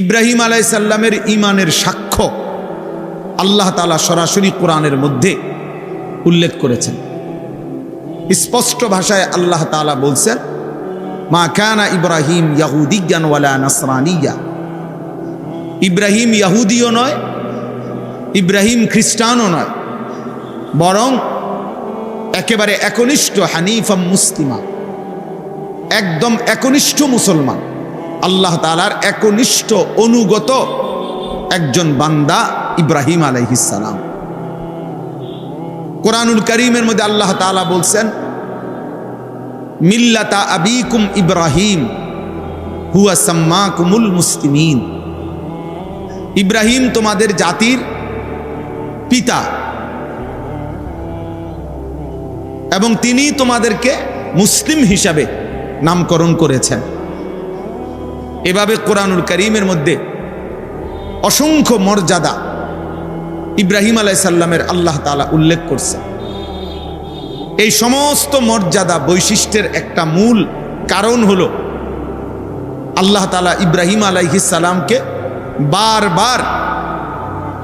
ইব্রাহিম আলাইসাল্লামের ইমানের সাক্ষ্য আল্লাহ তালা সরাসরি কোরআনের মধ্যে উল্লেখ করেছেন। স্পষ্ট ভাষায় আল্লাহ তালা বলছেন, মা কানা ইব্রাহিম ইয়াহুদিজ্ঞান ওয়ালা নাসরানিয়া। ইব্রাহিম ইয়াহুদিও নয়, ইব্রাহিম খ্রিস্টানও নয়, বরং একেবারে একনিষ্ঠ হানিফা মুসলিমা, একদম একনিষ্ঠ মুসলমান। আল্লাহ তালার একনিষ্ঠ অনুগত একজন বান্দা ইব্রাহিম আলাইহিসালাম কোরআনুল করিমের মধ্যে আল্লাহ তালা বলছেন, মিল্লাতা আবিকুম ইব্রাহিম, হুয়া সাম্মাকুমুল মুসলিমিন। ইব্রাহিম তোমাদের জাতির পিতা। এবং তিনি তোমাদেরকে মুসলিম হিসাবে নামকরণ করেছেন। এভাবে কোরআনুল করিমের মধ্যে অসংখ্য মর্যাদা ইব্রাহিম আলাইসাল্লামের আল্লাহ তালা উল্লেখ করছেন। এই সমস্ত মর্যাদা বৈশিষ্ট্যের একটা মূল কারণ হল আল্লাহ তালা ইব্রাহিম আলাইহিসাল্লামকে বারবার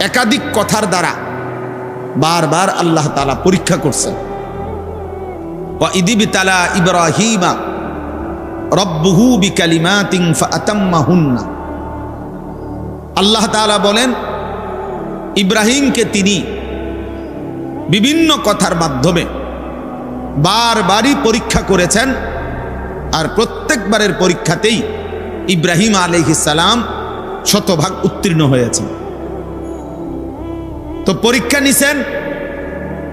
একাধিক কথার দ্বারা বারবার আল্লাহ তালা পরীক্ষা করছেন। ইদিবিতালা ইব্রাহিমা আল্লাহ তাআলা বলেন, ইব্রাহিমকে তিনি বিভিন্ন কথার মাধ্যমে বারবারই পরীক্ষা করেছেন আর প্রত্যেকবারের পরীক্ষাতেই ইব্রাহিম সালাম শতভাগ উত্তীর্ণ হয়েছেন। তো পরীক্ষা নিছেন,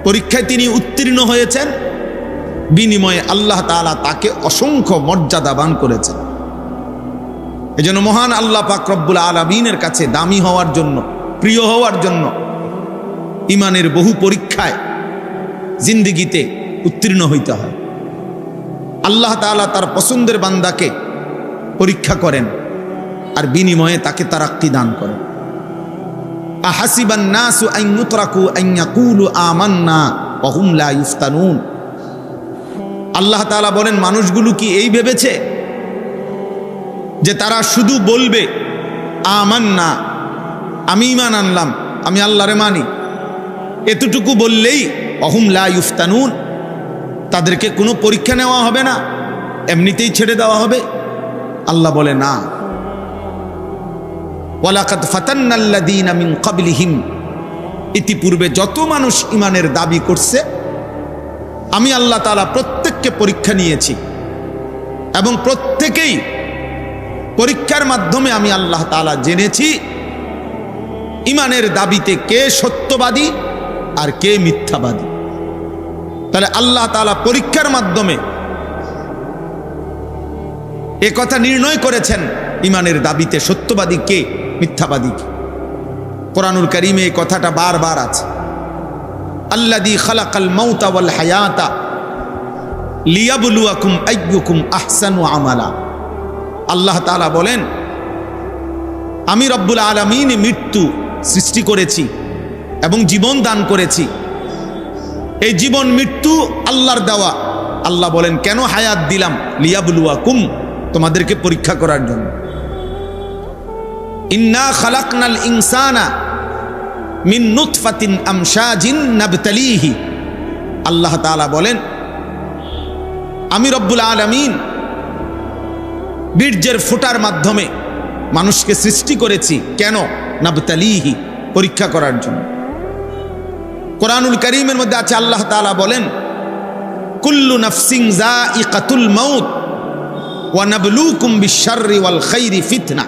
পরীক্ষায় তিনি উত্তীর্ণ হয়েছেন বিনিময়ে আল্লাহ তাআলা তাকে অসংখ্য মর্যাদাবান করেছেন। এজন্য মহান আল্লাহ পাক রব্বুল আলমিনের কাছে দামি হওয়ার জন্য, প্রিয় হওয়ার জন্য ইমানের বহু পরীক্ষায় জিন্দিগিতে উত্তীর্ণ হইতে হয়। আল্লাহ তাআলা তার পছন্দের বান্দাকে পরীক্ষা করেন আর বিনিময়ে তাকে তার তারাক্কি দান করেন। আহাসিবান নাসু আন ইউতরাকু আন ইয়াকুলু আমান্না হুম লা আল্লাহ তাআলা বলেন, মানুষগুলো কি এই ভেবেছে যে তারা শুধু বলবে আমান না আমি ইমান আনলাম, আমি আল্লাহরে মানি এতটুকু বললেই অহুম লা ইউফতানুন, তাদেরকে কোনো পরীক্ষা নেওয়া হবে না, এমনিতেই ছেড়ে দেওয়া হবে। আল্লাহ বলে, না। ওয়ালাকাত ফাতান্নাল্লাদিন মিন কাবলিহিম ইতিপূর্বে যত মানুষ ইমানের দাবি করছে আমি আল্লাহ তাআলা প্রত্যেককে পরীক্ষা নিয়েছি এবং প্রত্যেকেই পরীক্ষার মাধ্যমে আমি আল্লাহ তালা জেনেছি ইমানের দাবিতে কে সত্যবাদী আর কে মিথ্যাবাদী। তাহলে আল্লাহ তালা পরীক্ষার মাধ্যমে এ কথা নির্ণয় করেছেন ইমানের দাবিতে সত্যবাদী কে, মিথ্যাবাদী কে। কোরআনুল করিমে এই কথাটা বারবার আছে। আল্লাদি খালাকাল মৌতা হায়াতা লিয়াবলুয়াকুম আইয়ুকুম আহসানু আমালা। আল্লাহ তালা বলেন, আমি রব্বুল আলমিন মৃত্যু সৃষ্টি করেছি এবং জীবন দান করেছি। এই জীবন মৃত্যু আল্লাহর দেওয়া। আল্লাহ বলেন, কেন হায়াত দিলাম লিয়াবুলুয়া কুম তোমাদেরকে পরীক্ষা করার জন্য? ইন্না খালাকনাল ইনসানা মিন নুতফাতিন আমশাজিন নাবতালিহি। আল্লাহ তাআলা বলেন, আমি রব্বুল আলামিন বীর্যের ফোটার মাধ্যমে মানুষকে সৃষ্টি করেছি কেন? নাবতালিহি, পরীক্ষা করার জন্য। কোরআনুল করিমের মধ্যে আছে, আল্লাহ তাআলা বলেন, কুল্লু নাফসিং যায়িকাতুল মাউত ওয়া নাবলুকুম বিশ-শাররি ওয়াল খাইরি ফিতনা।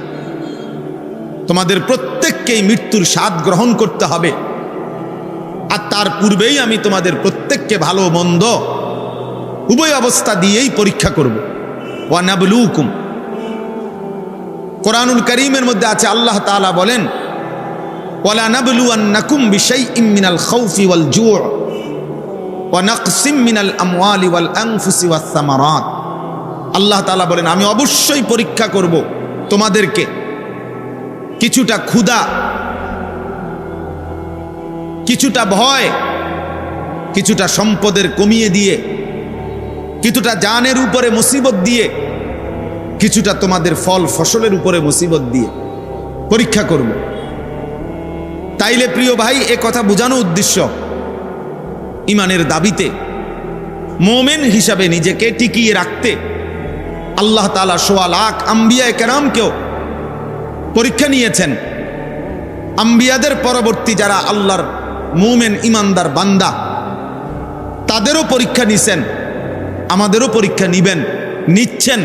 তোমাদের প্রত্যেককেই মৃত্যুর স্বাদ গ্রহণ করতে হবে। আর তার পূর্বেই আমি তোমাদের প্রত্যেককে ভালো, মন্দ, উভয় অবস্থা দিয়েই পরীক্ষা করব। ওয়া নাবলুকুম। কোরআনুল করিমের মধ্যে আছে, আল্লাহ তালা বলেন, ওয়ালা নাবলুয়ান্নাকুম বিশাইইম মিনাল খাউফি ওয়াল জু' ওয়া মিনাল আমওয়ালি ওয়াল আনফুসি ওয়াস সামারাত। আল্লাহ বলেন, আমি অবশ্যই পরীক্ষা করব তোমাদেরকে কিছুটা ক্ষুধা, কিছুটা ভয়, কিছুটা সম্পদের কমিয়ে দিয়ে, কিছুটা জানের উপরে মুসিবত দিয়ে, কিছুটা তোমাদের ফল ফসলের উপরে মুসিবত দিয়ে পরীক্ষা করব। তাইলে প্রিয় ভাই, এ কথা বোঝানো উদ্দেশ্য। ইমানের দাবিতে মোমেন হিসাবে নিজেকে টিকিয়ে রাখতে আল্লাহ তালা সোয়া লাখ আম্বিয়া কেরামকেও পরীক্ষা নিয়েছেন। আম্বিয়াদের পরবর্তী যারা আল্লাহর মোমেন ইমানদার বান্দা, তাদেরও পরীক্ষা নিছেন, আমাদেরও পরীক্ষা নিবেন, নিচ্ছেন,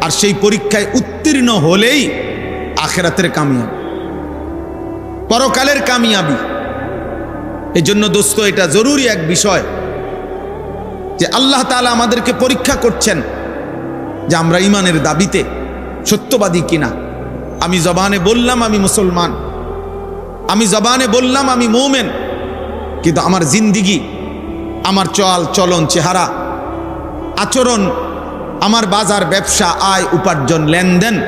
আর সেই পরীক্ষায় উত্তীর্ণ হলেই আখেরাতের কামিয়াবি। পরকালের কামিয়াবি। এই জন্য দোস্ত, এটা জরুরি এক বিষয় যে আল্লাহ তালা আমাদেরকে পরীক্ষা করছেন যে আমরা ইমানের দাবিতে সত্যবাদী কিনা। আমি জবানে বললাম আমি মুসলমান। আমি জবানে বললাম আমি মৌমেন। কিন্তু আমার জিন্দিগি, আমার চল, চলন, চেহারা, আচরণ, আমার বাজার, ব্যবসা, আয়, উপার্জন, লেনদেন,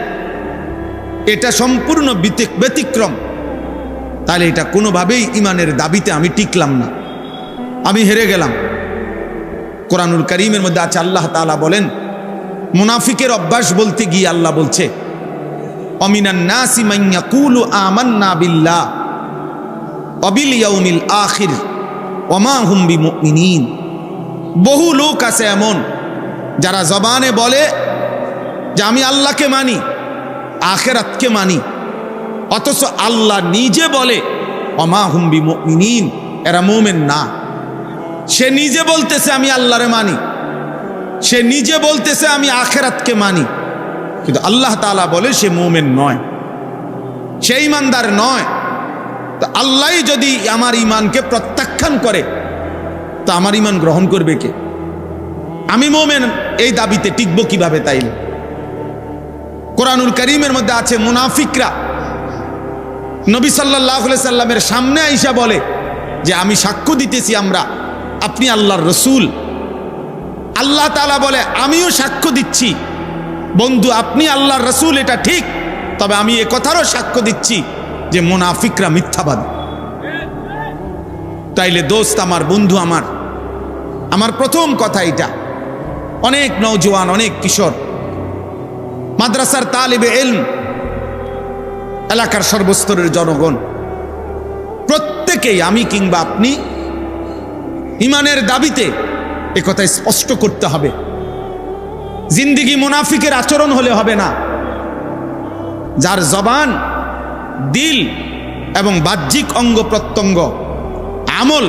এটা সম্পূর্ণ ব্যতিক্রম। তাহলে এটা কোনোভাবেই ইমানের দাবিতে আমি টিকলাম না। আমি হেরে গেলাম। কোরআনুল করিমের মধ্যে আছে, আল্লাহ তাআলা বলেন, মুনাফিকের অভ্যাস বলতে গিয়ে আল্লাহ বলছে কুলু অবিল বহু লোক আছে এমন, যারা জবানে বলে যে আমি আল্লাহকে মানি, আখেরাতকে মানি, অথচ আল্লাহ নিজে বলে অমা হুম বিমুমিনিন, এরা মোমেন না। সে নিজে বলতেছে আমি আল্লাহরে মানি, সে নিজে বলতেছে আমি আখেরাতকে মানি। কিন্তু আল্লাহ তাআলা বলে সে মোমেন নয়। সে ইমানদার নয়। তো আল্লাহ যদি আমার ইমানকে প্রত্যাখ্যান করে, তো আমার ইমান গ্রহণ করবে কে? আমি মোমেন, এই দাবিতে টিকব কীভাবে তাইলে? কোরআনুল করিমের মধ্যে আছে মুনাফিকরা। নবী সাল্লাহ সাল্লামের সামনে আইসা বলে যে, আমি সাক্ষ্য দিতেছি আমরা, আপনি আল্লাহর রসুল। আল্লাহ তালা বলে, আমিও সাক্ষ্য দিচ্ছি। বন্ধু, আপনি আল্লাহর রসুল, এটা ঠিক। তবে আমি এ কথারও সাক্ষ্য দিচ্ছি যে মোনাফিকরা মিথ্যাবাদী। তাইলে দোস্ত আমার, বন্ধু আমার আমার প্রথম কথা এটা। অনেক নৌজওয়ান অনেক কিশোর। মাদ্রাসার তালিবে এলম, এলাকার সর্বস্তরের জনগণ। প্রত্যেকেই আমি কিংবা আপনি, ইমানের দাবিতে একথা স্পষ্ট করতে হবে। জিন্দিগি মুনাফিকের আচরণ হলে হবে না। যার জবান, দিল এবং বাহ্যিক অঙ্গ প্রত্যঙ্গ, আমল,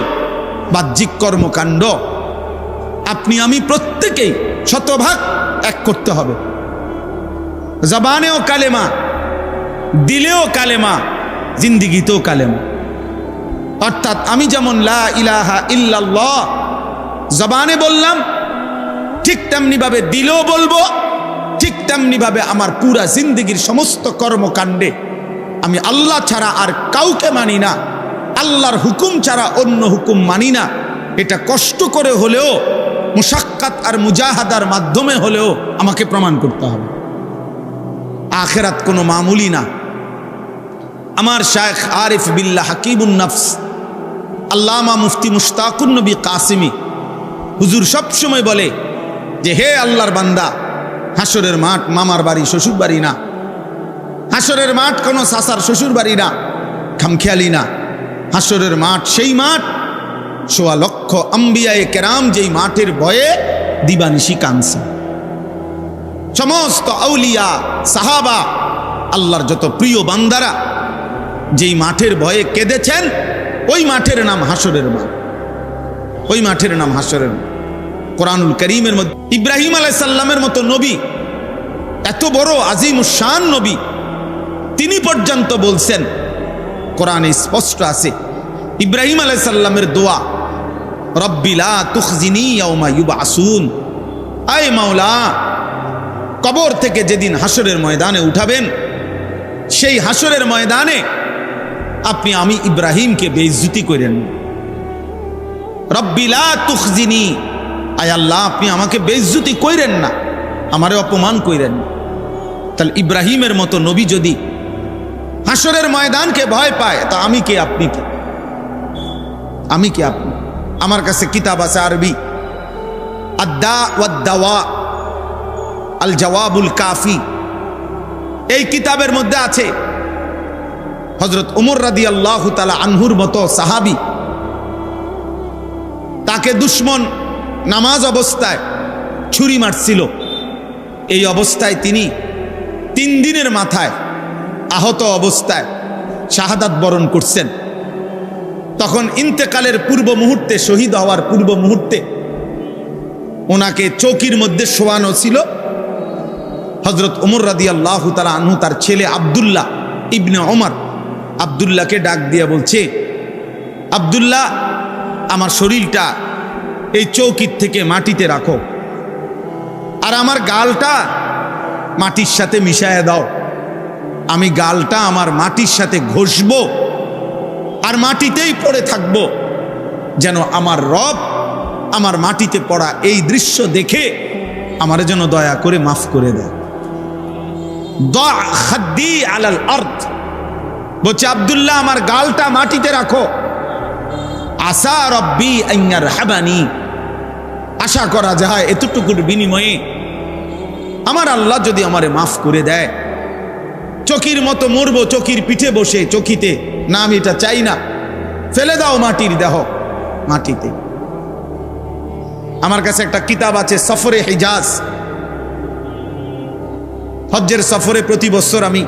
বাহ্যিক কর্মকাণ্ড, আপনি আমি প্রত্যেকেই শতভাগ এক করতে হবে। জবানেও কালেমা, দিলেও কালেমা, জিন্দিগিতেও কালেমা। অর্থাৎ আমি যেমন লা ইলাহা ইল্লাল্লাহ, জবানে বললাম ঠিক তেমনি ভাবে দিলেও বলব, ঠিক তেমনি ভাবে আমার পুরা জিন্দিগির সমস্ত কর্মকাণ্ডে আমি আল্লাহ ছাড়া আর কাউকে মানি না, আল্লাহর হুকুম ছাড়া অন্য হুকুম মানি না। এটা কষ্ট করে হলেও মুসাক্কাত আর মুজাহাদার মাধ্যমে হলেও আমাকে প্রমাণ করতে হবে। আখেরাত কোনো মামুলি না। আমার শায়েখ আরিফ বিল্লাহ হাকিবুন নফস, আল্লামা মুফতি মুশতাকুন নবী কাসিমি, হুজুর সবসময় বলে যে হে আল্লাহর বান্দা, হাসরের মাঠ মামার বাড়ি, শ্বশুর বাড়ি না। হাসরের মাঠ কোনো সাসার শ্বশুর বাড়ি না, খামখেয়ালি না। হাসরের মাঠ সেই মাঠ, সোয়া লক্ষ আম্বিয়ায় কেরাম যেই মাঠের ভয়ে দিবানিশি কানসে সমস্ত আউলিয়া, সাহাবা, আল্লাহর যত প্রিয় বান্দারা যেই মাঠের ভয়ে কেঁদেছেন, ওই মাঠের নাম হাসরের মাঠ। ওই মাঠের নাম হাসরের মাঠ। কোরআনুল করিমের মধ্যে, ইব্রাহিম আলাইসাল্লামের মতো নবী, এত বড় আজিম শান নবী, তিনি পর্যন্ত বলছেন, কোরআনে স্পষ্ট আছে, ইব্রাহিম আলাইসাল্লামের দোয়া রব্বিলা তুখজিনি ইউবাসুন, আয় মাওলা, কবর থেকে যেদিন হাসরের ময়দানে উঠাবেন, সেই হাসরের ময়দানে আপনি আমি ইব্রাহিমকে বেইজ্জুতি করেন। রব্বিলা তুখজিনি আয় আল্লাহ, আপনি আমাকে বেইজ্জুতি কইরেন না, আমারে অপমান কইরেন না। তাহলে ইব্রাহিমের মতো নবী যদি হাসরের ময়দানকে ভয় পায়, তা আমি কে আপনি কে? আমি কে আপনি? আমার কাছে কিতাব আছে আরবি। আদা ওয়াদ্দাওয়া আল জওয়াবুল কাফি। এই কিতাবের মধ্যে আছে হজরত উমর রাদি আল্লাহ তালা আনহুর মতো সাহাবি। তাকে দুশ্মন নামাজ অবস্থায় ছুরি মারছিল। এই অবস্থায় তিনি তিন দিনের মাথায় আহত অবস্থায় শাহাদাত বরণ করছেন। তখন ইন্তেকালের পূর্ব মুহূর্তে, শহীদ হওয়ার পূর্ব মুহূর্তে ওনাকে চৌকির মধ্যে শোয়ানো ছিল। হজরত ওমর রাদি আল্লাহ তালা আনহু, তার ছেলে আবদুল্লাহ ইবনে ওমর আবদুল্লাহকে ডাক দিয়ে বলছে, আবদুল্লাহ, আমার শরীরটা এই চৌকির থেকে মাটিতে রাখো। আর আমার গালটা মাটির সাথে মিশায় দাও। আমি গালটা আমার মাটির সাথে ঘষবো আর মাটিতেই পড়ে থাকব, যেন আমার রব আমার মাটিতে পড়া এই দৃশ্য দেখে আমার যেন দয়া করে মাফ করে দেয়। আলাল অর্থ বলছে, আবদুল্লাহ, আমার গালটা মাটিতে রাখো। আশা রব্বি আইয়ার হাবানি আশা করা যায় এতটুকুর বিনিময়ে আমার আল্লাহ যদি আমারে মাফ করে দেয়, চকির মতো মরবো, চকির পিঠে বসে চকিতে, না আমি এটা চাই না। ফেলে দাও মাটির দেহ মাটিতে। আমার কাছে একটা কিতাব আছে, সফরে হিজাজ। হজ্জের সফরে প্রতি বছর আমি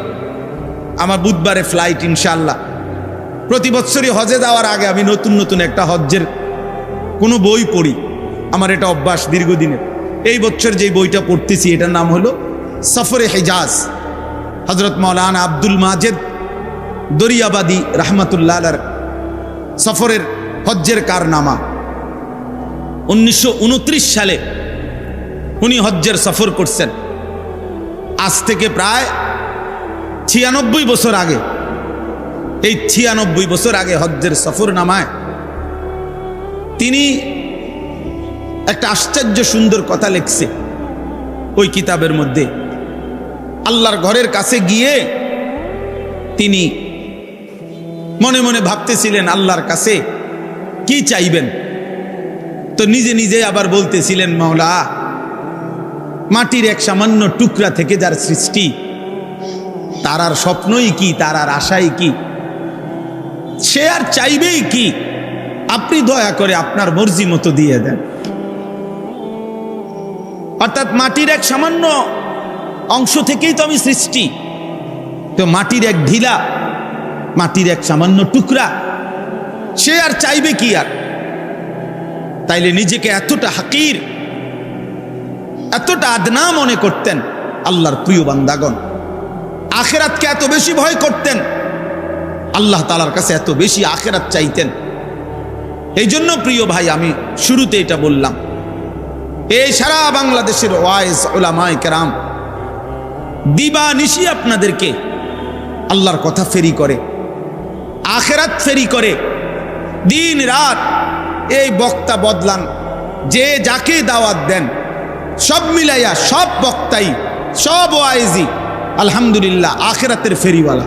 আমার বুধবারে ফ্লাইট ইনশাল্লাহ প্রতি বছরই হজে যাওয়ার আগে আমি নতুন নতুন একটা হজ্জের কোনো বই পড়ি। আমার এটা অভ্যাস দীর্ঘদিনের। এই বছর যে বইটা পড়তেছি, এটার নাম হলো সফরে হেজাজ। হজরত মৌলানা আব্দুল মাজেদ দরিয়াবাদী রহমতুল্লাহ সফরের হজ্জের কারনামা। উনিশশো উনত্রিশ সালে উনি হজ্জের সফর করছেন। আজ থেকে প্রায় ছিয়ানব্বই বছর আগে, এই ছিয়ানব্বই বছর আগে হজ্জের সফর নামায় তিনি একটা আশ্চর্য সুন্দর কথা লিখছে ওই কিতাবের মধ্যে। আল্লাহর ঘরের কাছে গিয়ে তিনি মনে মনে ভাবতেছিলেন, আল্লাহর কাছে কি চাইবেন? তো নিজে নিজে আবার বলতেছিলেন, মাওলা, মাটির এক সামান্য টুকরা থেকে যার সৃষ্টি, তার আর স্বপ্নই কি, তার আর আশাই কি? সে আর চাইবেই কি? আপনি দয়া করে আপনার মর্জি মতো দিয়ে দেন। অর্থাৎ মাটির এক সামান্য অংশ থেকেই তো আমি সৃষ্টি। তো মাটির এক ঢিলা, মাটির এক সামান্য টুকরা, সে আর চাইবে কি আর? তাইলে নিজেকে এতটা হাকির, এতটা আদনা মনে করতেন আল্লাহর প্রিয় বান্দাগণ। আখেরাতকে এত বেশি ভয় করতেন, আল্লাহ তালার কাছে এত বেশি আখেরাত চাইতেন। এই জন্য প্রিয় ভাই, আমি শুরুতে এটা বললাম। এই সারা বাংলাদেশের ওয়াইজ ওলামায় কেরাম দিবা নিশি আপনাদেরকে আল্লাহর কথা ফেরি করে, আখেরাত ফেরি করে, দিন রাত এই বক্তা বদলান, যে যাকে দাওয়াত দেন, সব মিলাইয়া সব বক্তাই, সব ওয়াইজি, আলহামদুলিল্লাহ, আখেরাতের ফেরিওয়ালা।